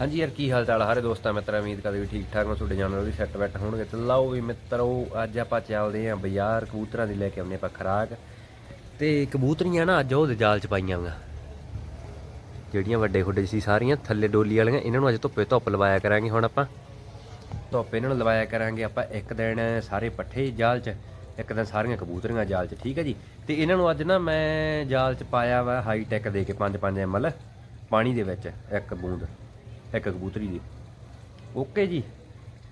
ਹਾਂਜੀ ਯਾਰ, ਕੀ ਹਾਲ ਚਾਲ ਹਰੇ ਦੋਸਤਾਂ, ਮਿੱਤਰਾਂ, ਉਮੀਦ ਕਰਦੇ ਵੀ ਠੀਕ ਠਾਕ ਮੈਂ ਤੁਹਾਡੇ ਜਾਨਵਰ ਵੀ ਸੈੱਟ ਬੈਠ ਹੋਣਗੇ। ਤੇ ਲਓ ਵੀ ਮਿੱਤਰੋ, ਅੱਜ ਆਪਾਂ ਚੱਲਦੇ ਆਂ ਬਾਜ਼ਾਰ, ਕਬੂਤਰਾਂ ਦੀ ਲੈ ਕੇ ਆਉਂਦੇ ਆਪਾਂ ਖਰਾਕ। ਤੇ ਕਬੂਤਰੀਆਂ ਨਾ ਅੱਜ ਉਹਦੇ ਜਾਲ ਚ ਪਾਈਆਂ ਵਾ ਜਿਹੜੀਆਂ ਵੱਡੇ ਖੁੱਡੇ ਸੀ ਸਾਰੀਆਂ, ਥੱਲੇ ਡੋਲੀ ਵਾਲੀਆਂ, ਇਹਨਾਂ ਨੂੰ ਅੱਜ ਧੁੱਪੇ ਧੁੱਪ ਲਵਾਇਆ ਕਰਾਂਗੇ ਹੁਣ ਆਪਾਂ। ਧੁੱਪ ਇਹਨਾਂ ਨੂੰ ਲਵਾਇਆ ਕਰਾਂਗੇ ਆਪਾਂ ਇੱਕ ਦਿਨ ਸਾਰੇ ਪੱਠੇ ਜਾਲ 'ਚ, ਇੱਕ ਦਿਨ ਸਾਰੀਆਂ ਕਬੂਤਰੀਆਂ ਜਾਲ 'ਚ, ਠੀਕ ਹੈ ਜੀ? ਤੇ ਇਹਨਾਂ ਨੂੰ ਅੱਜ ਨਾ ਮੈਂ ਜਾਲ 'ਚ ਪਾਇਆ ਵਾ ਹਾਈ ਟੈਕ ਦੇ ਕੇ 5-5 ml, ਪਾਣੀ ਦੇ ਵਿੱਚ, ਇੱਕ ਬੂੰਦ। ਇੱਕ ਕਬੂਤਰੀ ਦੀ। ਓਕੇ ਜੀ।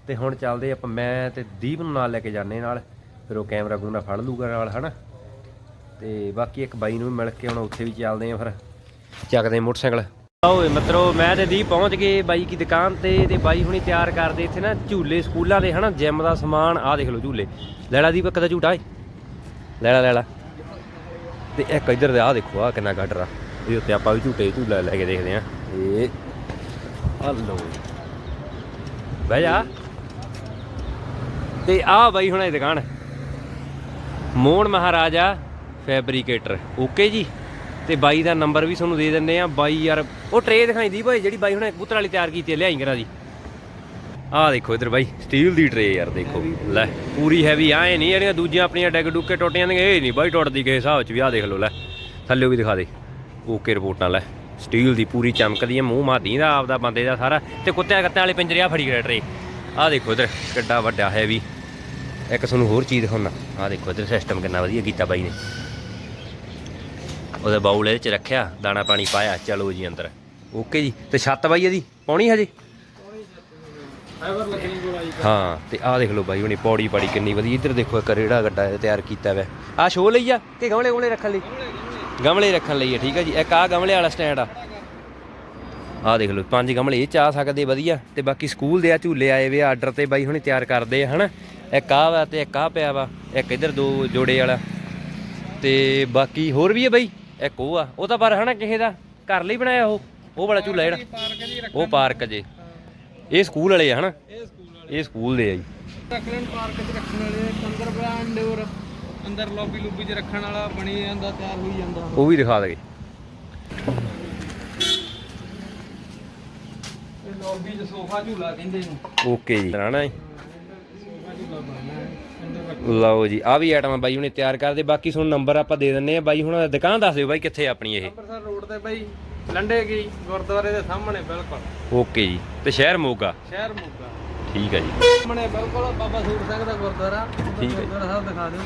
ਤੇ ਹੁਣ ਚੱਲਦੇ ਆਪਾਂ, ਮੈਂ ਤੇ ਦੀਪ ਨੂੰ ਨਾਲ ਲੈ ਕੇ ਜਾਂਦੇ ਨਾਲ, ਫਿਰ ਉਹ ਕੈਮਰਾ ਕੂਮਰਾ ਫੜ ਲੂਗਾ ਨਾਲ, ਹਨਾ? ਤੇ ਬਾਕੀ ਇੱਕ ਬਾਈ ਨੂੰ ਵੀ ਮਿਲ ਕੇ ਹੁਣ ਉੱਥੇ ਵੀ ਚੱਲਦੇ ਆ ਫਿਰ। ਚੱਕਦੇ ਮੋਟਰਸਾਈਕਲ। ਓਏ ਮਿੱਤਰੋ, ਮੈਂ ਤੇ ਦੀਪ ਪਹੁੰਚ ਗਏ ਬਾਈ ਕੀ ਦੁਕਾਨ ਤੇ ਤੇ ਬਾਈ ਹੁਣੀ ਤਿਆਰ ਕਰਦੇ ਇੱਥੇ ਨਾ ਝੂਲੇ ਸਕੂਲਾਂ ਦੇ, ਹਨਾ? ਜਿਮ ਦਾ ਸਮਾਨ, ਆਹ ਦੇਖ ਲਓ ਝੂਲੇ। ਲੈਲਾ ਦੀਪ, ਇੱਕ ਦਾ ਝੂਟਾ ਏ। ਲੈਲਾ ਲੈਲਾ ਤੇ ਇੱਕ ਇੱਧਰ ਦੇ, ਆਹ ਦੇਖੋ, ਆਹ ਕਿੰਨਾ ਗੱਡਰ ਆ ਉੱਤੇ ਆਪਾਂ ਵੀ ਝੂਟੇ, ਝੂਲਾ ਲੈ ਕੇ ਦੇਖਦੇ ਆ ਇਹ ਹਲੋ। ਬਹਿ ਜਾ। ਤੇ ਆਹ ਬਾਈ ਹੁਣਾਂ ਦੀ ਦੁਕਾਨ। ਮੋਹਨ ਮਹਾਰਾਜਾ ਫੈਬਰੀਕੇਟਰ। ਓਕੇ ਜੀ? ਤੇ ਬਾਈ ਦਾ ਨੰਬਰ ਵੀ ਤੁਹਾਨੂੰ ਦੇ ਦਿੰਦੇ ਆ। ਬਾਈ ਯਾਰ ਉਹ ਟਰੇ ਦਿਖਾਈ ਦੀ ਭਾਈ ਜਿਹੜੀ ਬਾਈ ਹੁਣੇ ਕਬੂਤਰ ਵਾਲੀ ਤਿਆਰ ਕੀਤੀ ਹੈ, ਲਿਆਈ ਕਰਾ ਦੀ। ਆਹ ਦੇਖੋ ਇਧਰ ਬਾਈ ਸਟੀਲ ਦੀ ਟਰੇ ਯਾਰ ਦੇਖੋ। ਲੈ ਪੂਰੀ ਹੈਵੀ ਆਏ ਨਹੀਂ ਜਿਹੜੀਆਂ ਦੂਜੀਆਂ ਆਪਣੀਆਂ ਡੈਗ ਡੁੱਕੇ ਟੁੱਟ ਜਾਂਦੀਆਂ ਇਹ ਨਹੀਂ ਬਾਈ ਟੁੱਟਦੀ ਕਿਸੇ ਹਿਸਾਬ ਚ ਵੀ। ਆਹ ਦੇਖ ਲਓ ਲੈ। ਥੱਲੇ ਵੀ ਦਿਖਾ ਦੇ। ਓਕੇ ਰਿਪੋਰਟਾਂ ਲੈ। ਸਟੀਲ ਦੀ ਪੂਰੀ ਚਮਕਦੀ ਹੈ, ਮੂੰਹ ਮਾਦੀ ਦਾ ਆਪਦਾ ਬੰਦੇ ਦਾ ਸਾਰਾ ਤੇ ਕੁੱਤਿਆਂ ਕੱਤਿਆਂ ਵਾਲੇ ਪਿੰਜਰੇ ਆ ਫੜੀ ਟਰੇ ਆਹ ਦੇਖੋ ਇਧਰ, ਕਿੱਡਾ ਵੱਡਾ ਹੈਵੀ ਇੱਕ ਤੁਹਾਨੂੰ ਹੋਰ ਚੀਜ਼ ਦਿਖਾਉਣਾ ਆਹ ਦੇਖੋ ਇਧਰ ਸਿਸਟਮ ਕਿੰਨਾ ਵਧੀਆ ਕੀਤਾ ਬਾਈ ਨੇ। ਉਹਦਾ ਬਾਉਲ ਇਹਦੇ ਚ ਰੱਖਿਆ, ਦਾਣਾ ਪਾਣੀ ਪਾਇਆ, ਚਲੋ ਜੀ ਅੰਦਰ। ਓਕੇ ਜੀ, ਤੇ ਛੱਤ ਬਾਈ ਇਹਦੀ, ਪਾਉਣੀ ਹਜੇ? ਹਾਂ, ਤੇ ਆਹ ਦੇਖ ਲਓ ਬਾਈ ਹੁਣੀ ਪੌੜੀ ਪਾੜੀ ਕਿੰਨੀ ਵਧੀਆ। ਇੱਧਰ ਦੇਖੋ ਇੱਕ ਰੇੜਾ ਗੱਡਾ ਤਿਆਰ ਕੀਤਾ ਵੈ। ਆਹ ਸ਼ੋਅ ਲਈ ਆ, ਕਿ ਗਮਲੇ ਗਮਲੇ ਰੱਖਣ ਲਈ? ਗਮਲੇ ਰੱਖਣ ਲਈ ਆ, ਠੀਕ ਹੈ ਜੀ? ਇੱਕ ਆਹ ਗਮਲੇ ਵਾਲਾ ਸਟੈਂਡ ਆ। ਆਹ ਦੇਖ ਲਓ, ਪੰਜ ਗਮਲੇ, ਇਹ ਚ ਸਕਦੇ ਵਧੀਆ। ਤੇ ਬਾਕੀ ਸਕੂਲ ਦੇ ਆ, ਝੂਲੇ ਆਏ ਵੇ ਆਰਡਰ ਤੇ ਬਾਈ ਹੁਣੀ ਤਿਆਰ ਕਰਦੇ ਆ, ਹਨਾ? ਇੱਕ ਆਹ ਵਾ ਤੇ ਇੱਕ ਆਹ ਪਿਆ ਵਾ, ਇੱਕ ਇੱਧਰ ਦੋ ਜੋੜੇ ਵਾਲਾ। ਤੇ ਬਾਕੀ ਹੋਰ ਵੀ ਹੈ ਬਾਈ? ਇੱਕ ਉਹ ਆ, ਉਹ ਤਾਂ ਪਰ ਹਨਾ ਕਿਸੇ ਦਾ ਘਰ ਲਈ ਬਣਾਇਆ ਉਹ ਉਹ ਵਾਲਾ ਝੂਲਾ ਜਿਹੜਾ। ਉਹ ਪਾਰਕ ਜੇ। ਇਹ ਸਕੂਲ ਵਾਲੇ ਆ, ਹਨਾ? ਇਹ ਸਕੂਲ ਵਾਲੇ। ਇਹ ਸਕੂਲ ਦੇ ਆ ਜੀ। ਪਾਰਕ 'ਚ ਰੱਖਣ ਵਾਲੇ ਅੰਦਰ ਬ੍ਰਾਂਡ ਹੋਰ ਅੰਦਰ ਲੌਬੀ ਲੁੱਬੀ 'ਚ ਰੱਖਣ ਵਾਲਾ ਬਣੀ ਜਾਂਦਾ ਤਿਆਰ ਹੋਈ ਜਾਂਦਾ। ਉਹ ਵੀ ਦਿਖਾ ਦਗੇ। ਇਹ ਲੌਬੀ 'ਚ ਸੋਫਾ ਝੂਲਾ ਕਹਿੰਦੇ ਨੂੰ। ਓਕੇ ਜੀ ਰਾਣਾ ਹੈ ਸੋਫਾ ਝੂਲਾ ਬਣਨਾ ਹੈ ਅੰਦਰ ਰੱਖ ਲਓ ਜੀ ਆ ਵੀ ਆਈਟਮ ਬਾਈ ਹੁਣੇ ਤਿਆਰ ਕਰਦੇ ਬਾਕੀ ਤੁਹਾਨੂੰ ਨੰਬਰ ਆਪਾਂ ਦੇ ਦਿੰਨੇ ਆ ਬਾਈ ਹੁਣ ਦੁਕਾਨ ਦੱਸ ਦਿਓ ਬਾਈ ਕਿੱਥੇ ਆ ਆਪਣੀ ਇਹ। ਅੰਮ੍ਰਿਤਸਰ ਰੋਡ ਤੇ ਬਈ ਲੰਡੇ ਕੀ ਗੁਰਦੁਆਰੇ ਦੇ ਸਾਹਮਣੇ ਬਿਲਕੁਲ। ਓਕੇ ਜੀ ਤੇ ਸ਼ਹਿਰ ਮੋਗਾ। ਸ਼ਹਿਰ ਮੋਗਾ। ਠੀਕ ਹੈ ਜੀ। ਸਾਹਮਣੇ ਬਿਲਕੁਲ ਬਾਬਾ ਸੂਰ ਸਿੰਘ ਦਾ ਗੁਰਦੁਆਰਾ। ਠੀਕ ਹੈ। ਗੁਰਦੁਆਰਾ ਸਾਹਿਬ ਦਿਖਾ ਦਿਓ।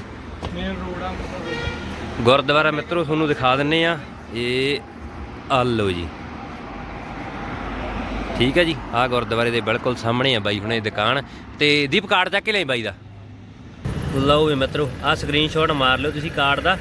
ਮੇਨ ਰੋਡ ਆ ਅੰਮ੍ਰਿਤਸਰ ਗੁਰਦੁਆਰਾ ਮਿੱਤਰੋ, ਤੁਹਾਨੂੰ ਦਿਖਾ ਦਿੰਨੇ ਆ। ਇਹ ਆ ਜੀ। ਠੀਕ ਹੈ ਜੀ, ਆ ਗੁਰਦੁਆਰੇ ਦੇ ਬਿਲਕੁਲ ਸਾਹਮਣੇ ਆ ਬਾਈ ਹੁਣੇ ਦੁਕਾਨ। ਤੇ ਦੀਪ ਕਾਰਡ ਚੱਕ ਕੇ ਲਈ ਬਾਈ ਦਾ। ਲਓ ਵੀ ਮਿੱਤਰੋ, ਆ ਸਕਰੀਨਸ਼ਾਟ ਮਾਰ ਲਿਓ ਤੁਸੀਂ ਕਾਰਡ ਦਾ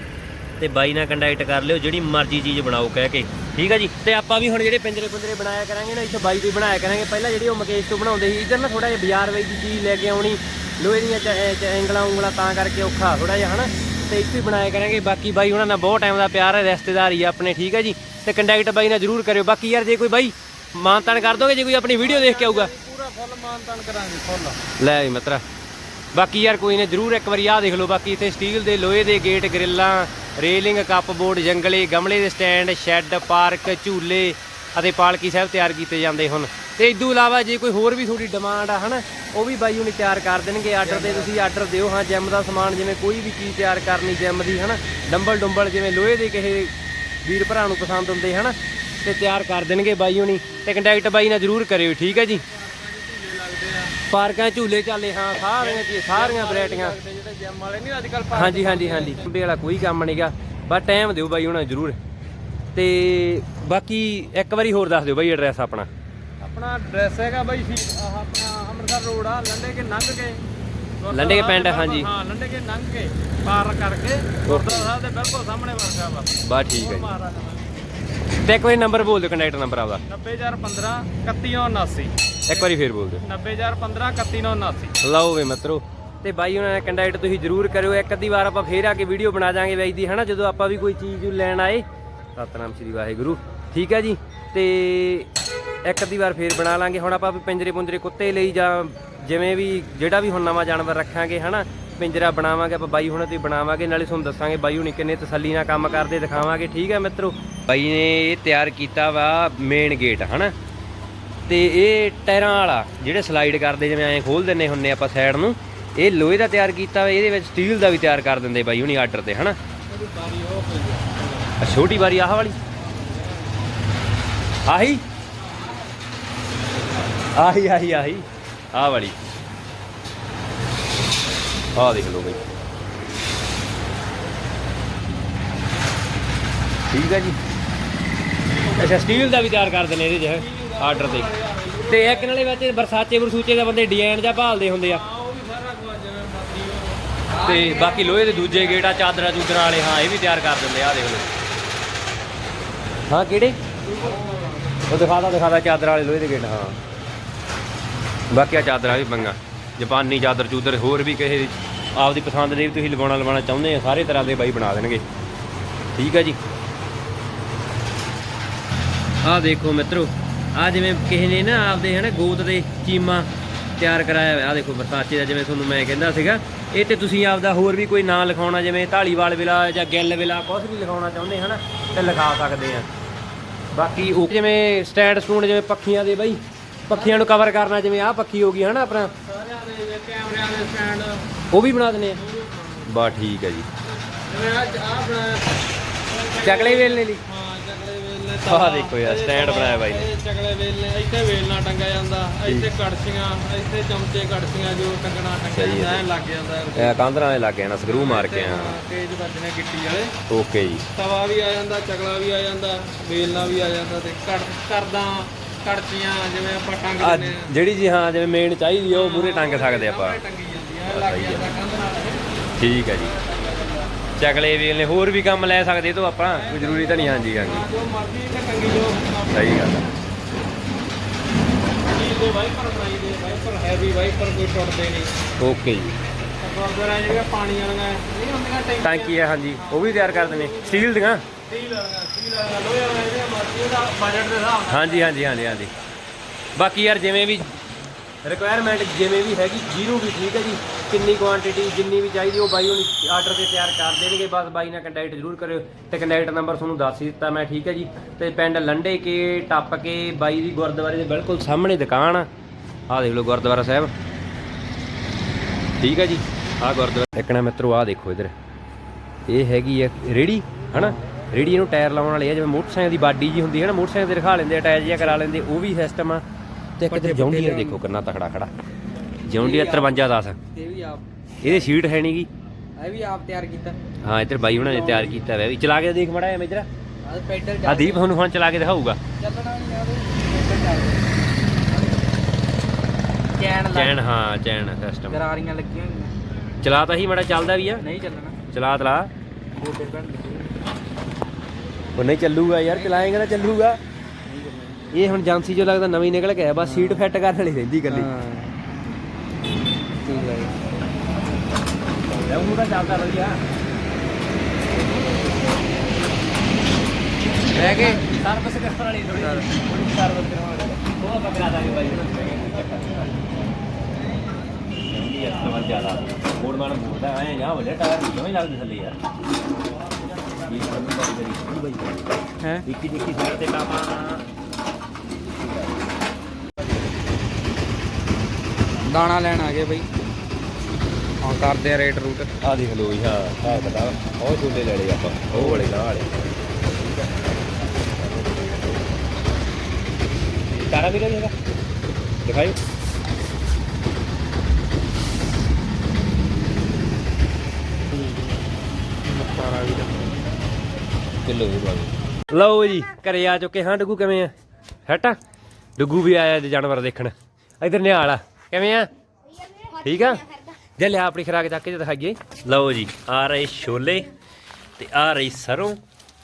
ਤੇ ਬਾਈ ਨਾਲ ਕੰਟੈਕਟ ਕਰ ਲਿਓ, ਜਿਹੜੀ ਮਰਜ਼ੀ ਚੀਜ਼ ਬਣਾਓ ਕਹਿ ਕੇ। ਠੀਕ ਹੈ ਜੀ, ਤੇ ਆਪਾਂ ਵੀ ਹੁਣ ਜਿਹੜੇ ਪਿੰਜਰੇ ਪੁੰਜਰੇ ਬਣਾਇਆ ਕਰਾਂਗੇ ਨਾ, ਇੱਥੇ ਬਾਈ ਤੋਂ ਬਣਾਇਆ ਕਰਾਂਗੇ। ਪਹਿਲਾਂ ਜਿਹੜੀ ਉਹ ਮਕੇਸ਼ ਤੋਂ ਬਣਾਉਂਦੇ ਸੀ, ਇੱਧਰ ਨਾ ਥੋੜਾ ਜਿਹਾ ਬਾਜ਼ਾਰ ਵਿੱਚ ਚੀਜ਼ ਲੈ ਕੇ ਆਉਣੀ ਲੋਹੇ ਦੀਆਂ ਐਂਗਲਾਂ ਉਂਗਲਾਂ ਤਾਂ ਕਰਕੇ ਔਖਾ ਥੋੜਾ ਜਿਹਾ ਹਨਾ? ਤੇ ਇੱਥੇ ਹੀ ਬਣਾਇਆ ਕਰਾਂਗੇ। ਬਾਕੀ ਬਾਈ ਉਹਨਾਂ ਨਾਲ ਬਹੁਤ ਟਾਈਮ ਦਾ ਪਿਆਰ ਹੈ ਰਿਸ਼ਤੇਦਾਰੀ ਆ ਆਪਣੇ ਠੀਕ ਹੈ ਜੀ? ਤੇ ਕੰਟੈਕਟ ਬਾਈ ਨਾਲ ਜਰੂਰ ਕਰਿਓ। ਬਾਕੀ ਯਾਰ ਜੇ ਕੋਈ ਬਾਈ ਮਾਨਤਾਨ ਕਰ ਦੋਗੇ ਜੇ ਕੋਈ ਆਪਣੀ ਵੀਡੀਓ ਦੇਖ ਕੇ ਆਊਗਾ। ਪੂਰਾ ਫੁੱਲ ਮਾਨਤਾਨ ਕਰਾਂਗੇ ਫੁੱਲ ਲੈ ਵੀ ਮਿੱਤਰਾ। ਬਾਕੀ ਯਾਰ ਕੋਈ ਨੇ ਜਰੂਰ ਇੱਕ ਵਾਰੀ ਆਹ ਦੇਖ ਲਓ। ਬਾਕੀ ਇੱਥੇ ਸਟੀਲ ਦੇ ਲੋਹੇ ਦੇ ਗੇਟ ਗ੍ਰਿਲਾਂ ਰੇਲਿੰਗ ਕੱਪ ਬੋਰਡ ਜੰਗਲੇ ਗਮਲੇ ਦੇ ਸਟੈਂਡ ਸ਼ੈੱਡ ਪਾਰਕ ਝੂਲੇ ਅਤੇ ਪਾਲਕੀ ਸਾਹਿਬ ਤਿਆਰ ਕੀਤੇ ਜਾਂਦੇ ਹਨ ਤੇ ਇਦੋਂ ਇਲਾਵਾ ਜੇ ਕੋਈ ਹੋਰ ਵੀ ਤੁਹਾਡੀ ਡਿਮਾਂਡ ਆ ਹਨਾ ਉਹ ਵੀ ਬਾਈ ਹੁਣੀ ਤਿਆਰ ਕਰ ਦੇਣਗੇ। ਆਰਡਰ ਤੇ ਤੁਸੀਂ ਆਰਡਰ ਦਿਓ ਹਾਂ ਜਿਮ ਦਾ ਸਮਾਨ ਜਿਵੇਂ ਕੋਈ ਵੀ ਚੀਜ਼ ਤਿਆਰ ਕਰਨੀ ਜਿਮ ਦੀ ਹਨਾ ਡੰਬਲ ਡੁੰਬਲ ਜਿਵੇਂ ਲੋਹੇ ਦੇ ਕਿਸੇ ਵੀਰ ਭਰਾ ਨੂੰ ਪਸੰਦ ਹੁੰਦੇ ਹਨਾ ਤੇ ਤਿਆਰ ਕਰ ਦੇਣਗੇ ਬਾਈ ਹੁਣੀ। ਤੇ ਕੰਟੈਕਟ ਬਾਈ ਨਾਲ ਜਰੂਰ ਕਰਿਓ ਠੀਕ ਹੈ ਜੀ? ਪਾਰਕਾਂ ਝੂਲੇ ਚਾਲੇ ਹਾਂ ਸਾਰੀਆਂ ਚੀਜ਼ ਸਾਰੀਆਂ ਵੈਰਾਈਟੀਆਂ। ਜਿਹੜੇ ਜਿਮ ਵਾਲੇ ਨਹੀਂ ਅੱਜ ਕੱਲ ਹਾਂਜੀ ਹਾਂਜੀ ਹਾਂਜੀ। ਕੰਬੇ ਵਾਲਾ ਕੋਈ ਕੰਮ ਨਹੀਂਗਾ ਬਸ ਟਾਈਮ ਦਿਓ ਬਾਈ ਉਹਨਾਂ ਜਰੂਰ। ਤੇ ਬਾਕੀ ਇੱਕ ਵਾਰੀ ਹੋਰ ਦੱਸ ਦਿਓ ਬਾਈ ਐਡਰੈਸ ਆਪਣਾ। ਆਪਣਾ ਐਡਰੈਸ ਹੈਗਾ ਬਾਈ ਸੀ ਆਹ ਆਪਣਾ ਅੰਮ੍ਰਿਤਸਰ ਰੋਡ ਆ ਲੰਡੇ ਕੇ ਲੰਘ ਕੇ। ਗੁਰਦੁਆਰਾ ਲੰਡੇ ਕੇ ਪਿੰਡ, ਹਾਂਜੀ। ਹਾਂ ਲੰਡੇ ਕੇ ਲੰਘ ਕੇ ਪਾਰ ਕਰਕੇ ਗੁਰਦੁਆਰਾ ਸਾਹਿਬ ਦੇ ਬਿਲਕੁਲ ਸਾਹਮਣੇ ਵਰਗਾ ਵਾ। ਬਸ ਠੀਕ ਹੈ ਜੀ। ਤੇ ਇੱਕ ਵਾਰੀ ਨੰਬਰ ਬੋਲ ਦਿਓ ਕੰਟੈਕਟ ਨੰਬਰ ਆਪਦਾ। 90015 3179 ਇੱਕ ਵਾਰੀ ਫੇਰ ਬੋਲ ਦਿਓ। 90015 3179 ਲਓ ਵੇ ਮਿੱਤਰੋ ਤੇ ਬਾਈ ਉਹਨਾਂ ਨੇ ਕੰਟੈਕਟ ਤੁਸੀਂ ਜਰੂਰ ਕਰਿਓ। ਇੱਕ ਅੱਧੀ ਵਾਰ ਆਪਾਂ ਫੇਰ ਆ ਕੇ ਵੀਡੀਓ ਬਣਾ ਜਾਾਂਗੇ ਬਾਈ ਦੀ ਹਨਾ? ਜਦੋਂ ਆਪਾਂ ਵੀ ਕੋਈ ਚੀਜ਼ ਲੈਣ ਆਏ ਸਤਨਾਮ ਸ੍ਰੀ ਵਾਹਿਗੁਰੂ। ਠੀਕ ਹੈ ਜੀ? ਤੇ ਇੱਕ ਅੱਧੀ ਵਾਰ ਫੇਰ ਬਣਾ ਲਾਂਗੇ। ਹੁਣ ਆਪਾਂ ਵੀ ਪਿੰਜਰੇ ਪੁੰਜਰੇ ਕੁੱਤੇ ਲਈ ਜਾਂ ਜਿਵੇਂ ਵੀ, ਜਿਹੜਾ ਵੀ ਹੁਣ ਨਵਾਂ ਜਾਨਵਰ ਰੱਖਾਂਗੇ, ਹਨਾ? ਪਿੰਜਰਾ ਬਣਾਵਾਂਗੇ, ਆਪਾਂ ਬਾਈ ਹੁਣਾਂ ਤੇ ਬਣਾਵਾਂਗੇ। ਨਾਲੇ ਤੁਹਾਨੂੰ ਦੱਸਾਂਗੇ ਬਾਈ ਹੁਣੀ ਕਿੰਨੇ ਤਸੱਲੀ ਨਾਲ ਕੰਮ ਕਰਦੇ, ਦਿਖਾਵਾਂਗੇ। ਠੀਕ ਹੈ ਮਿੱਤਰੋ? ਬਾਈ ਨੇ ਇਹ ਤਿਆਰ ਕੀਤਾ ਵਾ ਮੇਨ ਗੇਟ ਹਨਾ? ਤੇ ਇਹ ਟਾਇਰਾਂ ਵਾਲਾ, ਜਿਹੜੇ ਸਲਾਈਡ ਕਰਦੇ, ਜਿਵੇਂ ਐਂ ਖੋਲ ਦਿੰਨੇ ਹੁੰਨੇ ਆਪਾਂ ਸਾਈਡ ਨੂੰ, ਇਹ ਲੋਹੇ ਦਾ ਤਿਆਰ ਕੀਤਾ ਵਾ। ਇਹਦੇ ਵਿੱਚ ਸਟੀਲ ਦਾ ਵੀ ਤਿਆਰ ਕਰ ਦਿੰਦੇ ਬਾਈ ਹੁਣੀ ਆਰਡਰ ਤੇ, ਹਨਾ? ਆ ਛੋਟੀ ਵਾਰੀ ਆਹ ਵਾਲੀ। ਆਹੀ। ਆਹੀ ਆਹੀ ਆਹੀ। ਆਹ ਵਾਲੀ। ਆਹ ਦੇਖ ਲਓ ਬਈ। ਠੀਕ ਹੈ ਜੀ। ਅੱਛਾ ਸਟੀਲ ਦਾ ਵੀ ਤਿਆਰ ਕਰ ਦਿੰਦੇ ਇਹਦੇ ਚ ਆਰਡਰ ਤੇ। ਤੇ ਇੱਕ ਨਾਲੇ ਵਿੱਚ ਬਰਸਾਚੇ ਬਰਸੂਚੇ ਦਾ ਬੰਦੇ ਡਿਜ਼ਾਈਨ ਜਾਂ ਭਾਲਦੇ ਹੁੰਦੇ ਆ। ਤੇ ਬਾਕੀ ਲੋਹੇ ਦੇ ਦੂਜੇ ਗੇੜਾ ਚਾਦਰਾਂ ਚੂਦਰਾਂ ਵਾਲੇ, ਹਾਂ, ਇਹ ਵੀ ਤਿਆਰ ਕਰ ਦਿੰਦੇ ਆ, ਆਹ ਦੇਖ ਲਓ। ਹਾਂ, ਕਿਹੜੇ? ਉਹ ਦਿਖਾਦਾ ਦਿਖਾਦਾ ਚਾਦਰਾਂ ਵਾਲੇ ਲੋਹੇ ਦੇ ਗੇਟ ਹਾਂ। ਬਾਕੀ ਆ ਚਾਦਰਾਂ ਵੀ ਬੰਗਾ ਜਾਪਾਨੀ ਚਾਦਰ ਚੂਦਰ ਹੋਰ ਵੀ ਕਿਸੇ ਆਪਦੀ ਪਸੰਦ ਦੇ ਵੀ ਤੁਸੀਂ ਲਵਾਉਣਾ ਲਵਾਉਣਾ ਚਾਹੁੰਦੇ ਆ ਸਾਰੇ ਤਰ੍ਹਾਂ ਦੇ ਬਾਈ ਬਣਾ ਦੇਣਗੇ। ਠੀਕ ਆ ਜੀ? ਆਹ ਦੇਖੋ ਮਿੱਤਰੋ ਆ ਜਿਵੇਂ ਕਿਸੇ ਨੇ ਨਾ ਆਪਦੇ ਹਨਾ ਗੋਤ ਦੇ ਚੀਮਾ ਤਿਆਰ ਕਰਾਇਆ ਹੋਇਆ ਆ ਦੇਖੋ ਵਰਸਾਚੇ ਦਾ ਜਿਵੇਂ ਤੁਹਾਨੂੰ ਮੈਂ ਕਹਿੰਦਾ ਸੀਗਾ, ਇਹ ਤੇ ਤੁਸੀਂ ਆਪਦਾ ਹੋਰ ਵੀ ਕੋਈ ਨਾਂ ਲਿਖਾਉਣਾ, ਜਿਵੇਂ ਢਾਲੀਵਾਲ ਵਿਲਾ ਜਾਂ ਗਿੱਲ ਵਿਲਾ ਕੁਝ ਵੀ ਲਿਖਾਉਣਾ ਚਾਹੁੰਦੇ ਹਨਾ ਤੇ ਲਿਖਾ ਸਕਦੇ ਆ। ਬਾਕੀ ਉਹ ਜਿਵੇਂ ਸਟੈਂਡ ਸਟੂਡ ਜਿਵੇਂ ਪੱਖੀਆਂ ਦੇ ਬਾਈ ਪੱਖੀਆਂ ਨੂੰ ਕਵਰ ਕਰਨਾ ਜਿਵੇਂ ਆਹ ਪੱਖੀ ਹੋ ਗਈ ਹਨਾ ਆਪਣਾ। ਸਾਰਿਆਂ ਦੇ ਜਿਵੇਂ ਕੈਮਰਿਆਂ ਦੇ ਸਟੈਂਡ। ਉਹ ਵੀ ਬਣਾ ਦਿੰਦੇ ਆ। ਬਾ ਠੀਕ ਹੈ ਜੀ। ਜਿਵੇਂ ਆ ਆ ਬਣਾਇਆ ਚਕਲੇ ਵੇਲਣੇ ਲਈ। ਹਾਂ ਵੇਲਨੇ ਆਹ ਦੇਖੋ ਯਾਰ, stand ਬਣਾਇਆ ਬਾਈ ਨੇ। ਇਹ ਚਕਲੇ ਵੇਲਨੇ ਇੱਥੇ ਵੇਲਣਾ ਟੰਗਿਆ ਜਾਂਦਾ ਇੱਥੇ ਕੜਛੀਆਂ ਇੱਥੇ ਚਮਚੇ ਕੜਛੀਆਂ ਜੋ ਟੰਗਣਾ ਟੰਗਿਆ ਸਹੀ ਹੈ ਜਾਂਦਾ ਐਂ ਲੱਗ ਜਾਂਦਾ ਇਹ ਕਾਂਦਰਾਂ ਦੇ ਲੱਗ ਜਾਣਾ ਸਕਰੂ ਮਾਰ ਕੇ ਆ ਹਾਂ, ਤੇਜ਼ ਵੱਜਣੇ ਗਿੱਟੀ ਵਾਲੇ। ਓਕੇ ਜੀ। ਤਵਾ ਵੀ ਆ ਜਾਂਦਾ ਚਕਲਾ ਵੀ ਆ ਜਾਂਦਾ ਵੇਲਣਾ ਵੀ ਆ ਜਾਂਦਾ ਤੇ ਕੜ ਕਰਦਾ ਕੜਛੀਆਂ ਜਿਵੇਂ ਆਪਾਂ ਟੰਗ ਆ ਦਿੰਦੇ ਆ ਜਿਹੜੀ ਜੀ ਹਾਂ ਜਿਵੇਂ ਮੇਨ ਚਾਹੀਦੀ ਆ ਉਹ ਮੂਰੇ ਟੰਗ ਸਕਦੇ ਆਪਾਂ। ਟੰਗੀ ਜਾਂਦੀ ਆ ਲੱਗ ਜਾਂਦਾ ਕੰਧ ਨਾਲ ਠੀਕ ਹੈ ਜੀ। ਚਕਲੇ ਵੇਲਨੇ ਹੋਰ ਵੀ ਕੰਮ ਲੈ ਸਕਦੇ ਤੋਂ ਆਪਾਂ ਕੋਈ ਜ਼ਰੂਰੀ ਤਾਂ ਨਹੀਂ, ਹਾਂਜੀ ਹਾਂਜੀ। ਜੋ ਮਰਜ਼ੀ ਤੇ ਜੋ ਸਹੀ ਗੱਲ ਆ। ਚੀਜ਼ ਦੇ ਵਾਈਪਰ ਬਣਾਈ ਦੇ ਵਾਈਪਰ ਹੈਵੀ ਵਾਈਪਰ ਕੋਈ ਟੁੱਟਦੇ ਨਹੀਂ ਓਕੇ ਜੀ। ਗੁਰਦੁਆਰਾ ਜਿਹੜੀਆਂ ਪਾਣੀ ਵਾਲੀਆਂ ਨਹੀਂ ਹੁੰਦੀਆਂ ਟੈਂਕੀਆਂ ਟਾਂਕੀ ਹੈ ਹਾਂਜੀ। ਉਹ ਵੀ ਤਿਆਰ ਕਰ ਦਿੰਦੇ ਸਟੀਲ ਦੀਆਂ? ਸਟੀਲ ਵਾਲੀਆਂ ਸਟੀਲ ਵਾਲੀਆਂ ਲੋਹੇ ਵਾਲੀਆਂ ਜਿਹੜੀਆਂ ਮਰਜ਼ੀ ਉਹਦਾ ਬਜਟ ਦੇ ਹਿਸਾਬ ਨਾਲ ਹਾਂਜੀ ਹਾਂਜੀ ਹਾਂਜੀ ਹਾਂਜੀ। ਬਾਕੀ ਯਾਰ ਜਿਵੇਂ ਵੀ ਰਿਕੁਆਇਰਮੈਂਟ ਜਿਵੇਂ ਵੀ ਹੈਗੀ, ਜੀਰੋ ਵੀ ਠੀਕ ਹੈ ਜੀ। ਕਿੰਨੀ ਕੁਆਂਟੀਟੀ ਜਿੰਨੀ ਵੀ ਚਾਹੀਦੀ, ਉਹ ਬਾਈ ਹੁਣ ਆਰਡਰ ਤੇ ਤਿਆਰ ਕਰ ਦੇਣਗੇ। ਬਸ ਬਾਈ ਨਾਲ ਕੰਟੈਕਟ ਜ਼ਰੂਰ ਕਰਿਓ ਤੇ ਕੰਟੈਕਟ ਨੰਬਰ ਤੁਹਾਨੂੰ ਦੱਸ ਹੀ ਦਿੱਤਾ ਮੈਂ, ਠੀਕ ਹੈ ਜੀ। ਤੇ ਪਿੰਡ ਲੰਡੇ ਕੇ, ਟੱਪ ਕੇ, ਬਾਈ ਦੀ ਗੁਰਦੁਆਰੇ ਦੇ ਬਿਲਕੁਲ ਸਾਹਮਣੇ ਦੁਕਾਨ ਆ। ਆਹ ਦੇਖ ਲਓ ਗੁਰਦੁਆਰਾ ਸਾਹਿਬ। ਠੀਕ ਹੈ ਜੀ, ਆਹ ਗੁਰਦੁਆਰਾ। ਇੱਕ ਨਾ ਮਿੱਤਰੋ, ਆਹ ਦੇਖੋ ਇਧਰ। ਇਹ ਹੈਗੀ ਆ ਰੇੜੀ, ਹਨਾ? ਰੇੜੀ ਨੂੰ ਟਾਇਰ ਲਾਉਣ ਵਾਲੀ ਆ, ਜਿਵੇਂ ਮੋਟਰਸਾਈਕਲ ਦੀ ਬਾਡੀ ਜੀ ਹੁੰਦੀ ਹੈ ਨਾ, ਮੋਟਰਸਾਈਕਲ ਤੇ ਰਖਾ ਲੈਂਦੇ ਆ, ਟਾਇਰ ਜਿਹਾ ਕਰਾ ਲੈਂਦੇ, ਉਹ ਵੀ ਸਿਸਟਮ ਆ। ਤੇ ਇੱਕ ਤੇ ਜੌਂਡੀਅਰ ਦੇਖੋ ਕਿੰਨਾ ਤਕੜਾ ਖੜਾ। ਜੌਂਡੀਅਰ 5310 ਇਹ ਵੀ ਆਪ ਇਹਦੇ ਸੀਟ ਹੈ ਨਹੀਂਗੀ ਇਹ ਵੀ ਆਪ ਤਿਆਰ ਕੀਤਾ। ਹਾਂ ਇੱਧਰ ਬਾਈ ਉਹਨਾਂ ਨੇ ਤਿਆਰ ਕੀਤਾ ਹੋਇਆ ਵੀ। ਚਲਾ ਕੇ ਦੇਖ ਮੜਾ ਐ ਇਧਰ ਪੈਡਲ ਆ ਦੀਪ ਤੁਹਾਨੂੰ ਹੁਣ ਚਲਾ ਕੇ ਦਿਖਾਊਗਾ। ਚੱਲਣਾ ਨਹੀਂ ਚੈਨ ਚੈਨ ਹਾਂ ਚੈਨ ਸਿਸਟਮ ਗਰਾਰੀਆਂ ਲੱਗੀਆਂ ਹੋਈਆਂ। ਚਲਾ ਤਾਂ ਹੀ ਮੜਾ ਚੱਲਦਾ ਵੀ ਆ। ਨਹੀਂ ਚੱਲਣਾ। ਚਲਾ ਤਲਾ। ਉਹ ਨਹੀਂ ਚੱਲੂਗਾ ਯਾਰ ਚਲਾਏਗਾ ਤਾਂ ਚੱਲੂਗਾ। ਇਹ ਹੁਣ ਏਜੰਸੀ ਚੋਂ ਲੱਗਦਾ ਨਵੀਂ ਨਿਕਲ ਕੇ ਆਇਆ ਬਸ ਸੀਟ ਫਿੱਟ ਕਰਨ ਵਾਲੀ ਰਹਿੰਦੀ ਇਕੱਲੀ। ਠੀਕ ਹੈ ਉਹ ਤਾਂ ਚੱਲਦਾ ਵਧੀਆ। ਰਹਿ ਗਏ ਸਰਵਿਸ ਕਰਨ ਵਾਲੀ ਥੋੜੀ ਸਰਵਿਸ ਕਰਾਉਣ ਵਾਲੀ। ਉਹ ਆਪਾਂ ਕਰਾ ਦਾਂਗੇ ਬਾਈ ਇਹ ਅਸਲ ਜ਼ਿਆਦਾ। ਮੋੜ ਮਾਰ ਮੋੜਦਾ ਐ ਜਾਂ ਵੱਡੇ ਟਾਇਰ ਨਹੀਂ ਲੱਗਦੇ ਥੱਲੇ ਯਾਰ? ਇਹ ਕੰਮ ਕਰੀ ਬਾਈ ਹੈ? ਇੱਕੀ ਨਿੱਕੀ ਸਾਈਡ ਤੇ ਕੰਮ ਦਾਣਾ ਲੈਣ ਆ ਗਏ ਬਈ। ਹਾਂ ਕਰਦੇ ਆ ਰੇਟ ਰੂਟ। ਆ ਦੇਖ ਲੋ ਜੀ ਹਾਂ ਹਾਂ ਬਤਾ ਉਹ ਝੂਲੇ ਲੈ ਲਏ ਆਪਾਂ ਉਹ ਵਾਲੇ ਗਾਂ ਵਾਲੇ। ਤਾਰਾ ਵੀ ਹੈਗਾ ਦਿਖਾਇਓ। ਸਾਰਾ ਵੀ ਕਿਲੋ ਵੀ ਬਾਬੂ ਲਓ ਜੀ ਘਰੇ ਆ ਚੁੱਕੇ ਹਾਂ ਡੱਗੂ ਕਿਵੇਂ ਆ? ਹਟਾ। ਡੱਗੂ ਵੀ ਆਇਆ ਜਾਨਵਰ ਦੇਖਣ। ਇਧਰ ਨਿਹਾਲ ਆ। ਕਿਵੇਂ ਆ? ਠੀਕ ਆ? ਜੇ ਲਿਆ ਆਪਣੀ ਖਰਾਕ ਚੱਕ ਕੇ ਦਿਖਾਈਏ। ਲਓ ਜੀ ਆ ਰਹੇ ਛੋਲੇ ਤੇ ਆ ਰਹੀ ਸਰੋਂ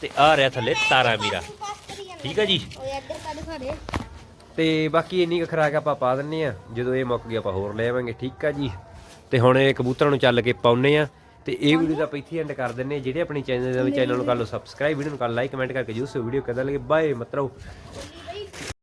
ਤੇ ਆ ਰਿਹਾ ਥੱਲੇ ਤਾਰਾ ਮੀਰਾ। ਠੀਕ ਆ ਜੀ? ਤੇ ਬਾਕੀ ਇੰਨੀ ਕੁ ਖਰਾਕ ਆਪਾਂ ਪਾ ਦਿੰਨੇ ਆ। ਜਦੋਂ ਇਹ ਮੁੱਕ ਗਈ ਆਪਾਂ ਹੋਰ ਲੈ ਆਵਾਂਗੇ ਠੀਕ ਆ ਜੀ? ਤੇ ਹੁਣ ਇਹ ਕਬੂਤਰਾਂ ਨੂੰ ਚੱਲ ਕੇ ਪਾਉਨੇ ਆ। ਤੇ ਇਹ ਵੀਡੀਓ ਦਾ ਆਪਾਂ ਇੱਥੇ ਐਂਡ ਕਰ ਦਿੰਨੇ ਜਿਹੜੇ ਆਪਣੇ ਚੈਨਲ ਦੇ ਚੈਨਲ ਨੂੰ ਕਰ ਲਓ ਸਬਸਕ੍ਰਾਈਬ ਵੀਡੀਓ ਨੂੰ ਕਰ ਲਾਈਕ ਕਮੈਂਟ ਕਰਕੇ ਜੂਸ ਵੀਡੀਓ ਕਦਾਂ ਲੱਗੇ? ਬਾਏ ਮਤਰੋ